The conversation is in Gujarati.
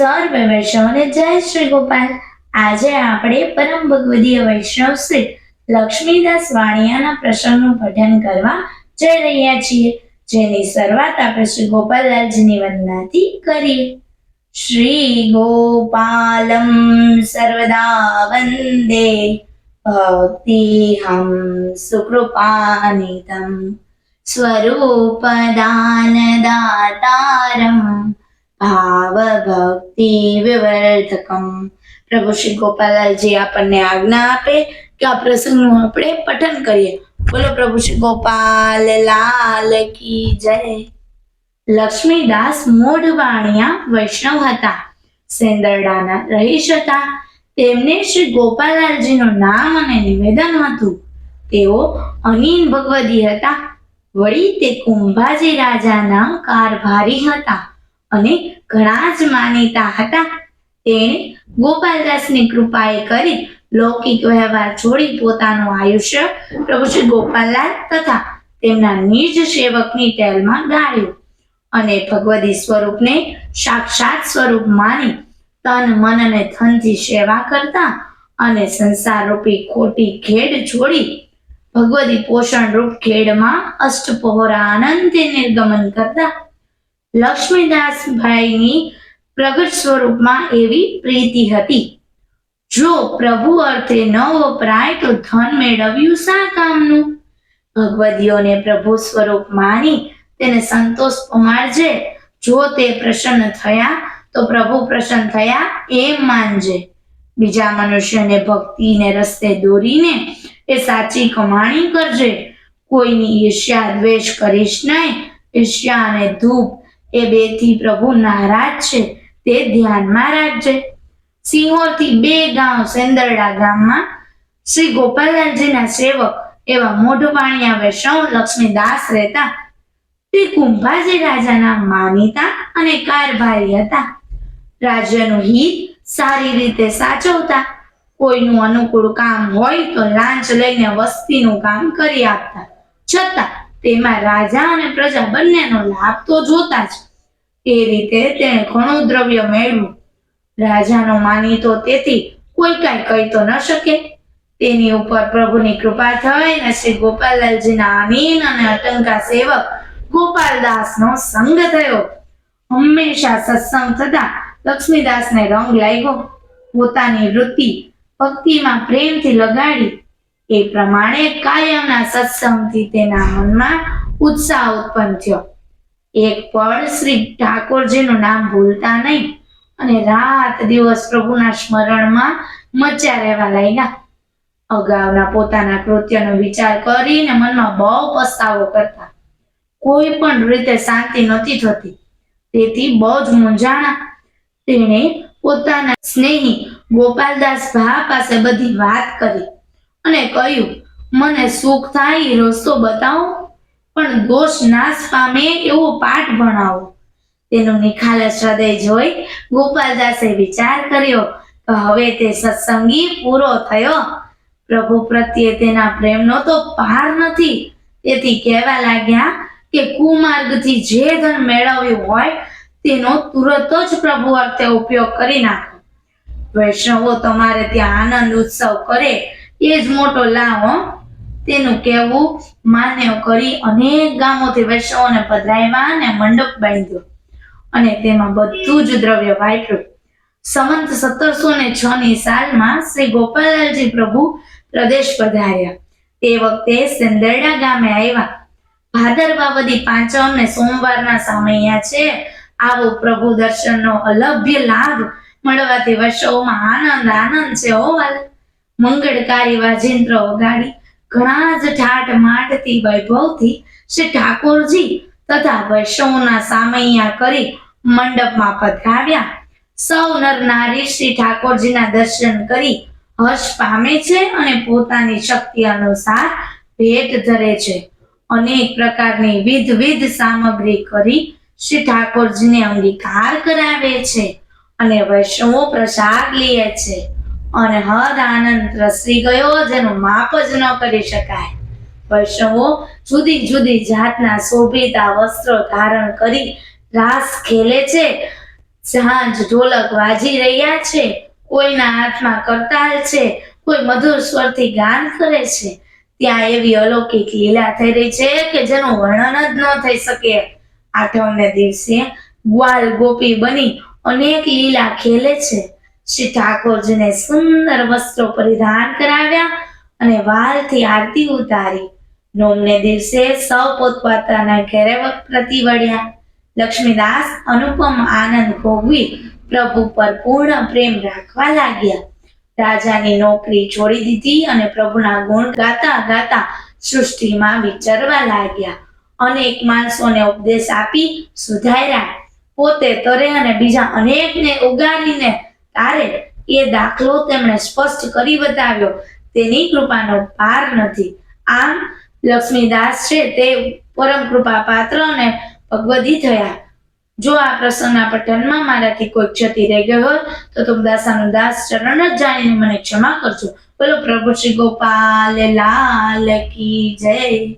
સર્વે વૈષ્ણવને જય શ્રી ગોપાલ. આજે આપણે પરમ ભગવદીય વૈષ્ણવ શ્રી લક્ષ્મીદાસ વાણિયાના પ્રસંગનું પઠન કરવા જઈ રહ્યા છીએ, જેની શરૂઆત આપણે શ્રી ગોપાલલાલજીની વંદનાથી કરીએ. શ્રી ગોપાલમ સર્વદા વંદે ભક્તિહમ સુકૃપાનિતમ સ્વરૂપદાનદાતારમ ભાવભક્તિ વિવર્ધકમ પ્રભુ શ્રી ગોપાલાલજી આપણને આજ્ઞા આપે કે આ પ્રસંગનું આપણે પઠન કરીએ બોલો પ્રભુ શ્રી ગોપાલ લાલ કી જય લક્ષ્મીદાસ મોઢવાણિયા વૈષ્ણવ હતા। સેંદરડાના રહીશ હતા। તેમને શ્રી ગોપાલાલજીનું નામ અને નિવેદન હતું। તેઓ અનિન ભગવદી હતા। વળી તે કુંભાજી રાજાના કારભારી હતા। અને ઘણા જ માનીતા હતા. તેણે ગોપાલદાસની કૃપાએ કરી લૌકિક વ્યવહાર છોડી પોતાનું આયુષ્ય પ્રભુ શ્રી ગોપાલલાલ તથા તેમના નિજ સેવકની ટેલમાં ગાળ્યું અને ભગવદી સ્વરૂપને સાક્ષાત સ્વરૂપ માની તન, મન અને ધનથી સેવા કરતા અને સંસાર રૂપી ખોટી ખેડ છોડી ભગવદી પોષણ રૂપ ખેડમાં અષ્ટપહોરા આનંદથી નિર્ગમન કરતા લક્ષ્મીદાસભાઈની પ્રગટ સ્વરૂપમાં એવી પ્રીતિ હતી. જો પ્રભુ અર્થે ન વપરાય તો ધન મેળવ્યું શા કામનું? ભગવદીઓને પ્રભુ સ્વરૂપ માની તેને સંતોષ પમાડજે. જો તે પ્રસન્ન થયા તો પ્રભુ પ્રસન્ન થયા એમ માનજે. બીજા મનુષ્યને ભક્તિને રસ્તે દોરીને એ સાચી કમાણી કરજે. કોઈની ઈર્ષ્યા દ્વેષ કરીશ નહીં. ઈર્ષ્યા અને ધૂપ એ બેથી પ્રભુ નારાજ છે, તે ધ્યાનમાં રાખજે. સિંહોરથી બે ગાંવ સેંદરડા ગામમાં શ્રી ગોપાલલાલજીના સેવક એવા મોઢવાણિયા વૈષ્ણવ લક્ષ્મીદાસ રહેતા. તે કુંભાજી રાજાના માનીતા અને કારભારી હતા. રાજ્યનું હિત સારી રીતે સાચવતા. કોઈનું અનુકૂળ કામ હોય તો લાંચ લઈને વસ્તીનું કામ કરી આપતા. છતાં તેમાં રાજા અને પ્રજા બંનેનો લાભ તો જોતા જ. એ રીતે તેણે ઘણું દ્રવ્ય મેળવ્યું. રાજાનો માનીતો તેથી કોઈ કાંઈ કહી તો ન શકે. તેની ઉપર પ્રભુની કૃપા થઈ ને શ્રી ગોપાલલાલજીના આનીન અને અટંકા સેવક ગોપાલદાસનો સંગ થયો. હંમેશા સત્સંગ થતા લક્ષ્મીદાસને રંગ લાગ્યો. પોતાની વૃત્તિ ભક્તિમાં પ્રેમથી લગાડી એ પ્રમાણે કાયમના સત્સંગથી તેના મનમાં ઉત્સાહ ઉત્પન્ન થયો. એક પળ શ્રી ઠાકોરજીનું નામ ભૂલતા નહીં અને રાત દિવસ પ્રભુના સ્મરણમાં મચ્યા રહેવા લાગ્યા. અગાઉના પોતાના કૃત્યનો વિચાર કરીને મનમાં બહુ પસ્તાવો કરતા. કોઈ પણ રીતે શાંતિ નથી થતી. તેથી બહુ જ મૂંઝાણા. તેણે પોતાના સ્નેહી ગોપાલદાસ ભા પાસે બધી વાત કરી. અને કહ્યું, મને સુખ થાય રસ્તો બતાવો, પણ દોષ નાશ પામે એવો પાઠ ભણાવો. તેનું નિખાલસ હૃદય જોઈ ગોપાલદાસે વિચાર કર્યો કે હવે તે સત્સંગી પૂરો થયો. પ્રભુ પ્રત્યે તેના પ્રેમનો તો પાર નથી. તેથી કહેવા લાગ્યા કે કુમાર્ગથી જે ધન મેળવ્યું હોય, તેનો તુરત જ પ્રભુ અર્થે ઉપયોગ કરી નાખો. વૈષ્ણવો તમારે ત્યાં આનંદ ઉત્સવ કરે એ મોટો લાવો તેનું કહેવું માન્ય કરી અનેક ગામોથી વૈષ્ણવોને પધરાવ્યા અને મંડપ બાંધ્યો. અને તેમાં બધું જ દ્રવ્ય વાપર્યું. સંવંત સત્તરસો ને છ ની સાલમાં શ્રી ગોપાલલાલજી પ્રભુ પ્રદેશ પધાર્યા. તે વખતે સેંદરડા ગામે આવ્યા. ભાદરવાવદી પાંચમ ને સોમવારના સમયા છે. આવો પ્રભુ દર્શનનો અલભ્ય લાભ મળવાથી વર્ષોમાં આનંદ આનંદ છે, હો વાલા. મંગળકારી વાજેન્દ્ર વગાડી ઘણા જ ઠાટ માઠથી વૈભવથી શ્રી ઠાકોરજી તથા વૈષ્ણવના સામૈયા કરી મંડપમાં પધરાવ્યા. સૌ નર નારી શ્રી ઠાકોરજીના દર્શન કરી હર્ષ પામે છે અને પોતાની શક્તિ અનુસાર ભેટ ધરે છે. અનેક પ્રકારની વિધ વિધ સામગ્રી કરી શ્રી ઠાકોરજીને અંગીકાર કરાવે છે અને વૈષ્ણવો પ્રસાદ લે છે. અને હદ આનંદ રસી ગયો જેનું માપ જ ન કરી શકાય. વૈષ્ણવો, જુદી જુદી જાતના શોભિતા વસ્ત્રો ધારણ કરી રાસ ખેલે છે. સાંજ ઢોલક વાજી રહ્યા છે. કોઈના હાથમાં કરતાલ છે. કોઈ મધુર સ્વરથી ગાન કરે છે. ત્યાં એવી અલૌકિક લીલા થઈ રહી છે કે જેનું વર્ણન જ ન થઈ શકે. આઠમને દિવસે ગ્વાલ ગોપી બની અનેક લીલા ખેલે છે. શ્રી ઠાકોરજીને સુંદર વસ્ત્રો પરિધાન કરાવ્યા અને વાલથી આરતી ઉતારી. નોમને દિવસે સૌ પોતપોતાના ઘેરે પ્રતિ વળ્યા. લક્ષ્મીદાસ અનુપમ આનંદ ભોગવી પ્રભુ પર પૂર્ણ પ્રેમ રાખવા લાગ્યા. રાજાની નોકરી છોડી દીધી અને પ્રભુના ગુણ ગાતા ગાતા સૃષ્ટિમાં વિચરવા લાગ્યા. અનેક માણસોને ઉપદેશ આપી સુધાર્યા. પોતે તરે અને બીજા અનેકને ઉગારીને તારે એ દાખલો તેમણે સ્પષ્ટ કરી બતાવ્યો. તેની કૃપાનો પાર નથી. આમ, લક્ષ્મીદાસ છે તે પરમ કૃપા પાત્ર અને ભગવદી થયા. જો આ પ્રસંગના પઠનમાં મારાથી કોઈ ક્ષતિ રહી ગઈ હોય, તો તું દાસાનું દાસ ચરણ જ જાણીને મને ક્ષમા કરજો. બોલો પ્રભુ શ્રી ગોપાલ, લાલ કી જય.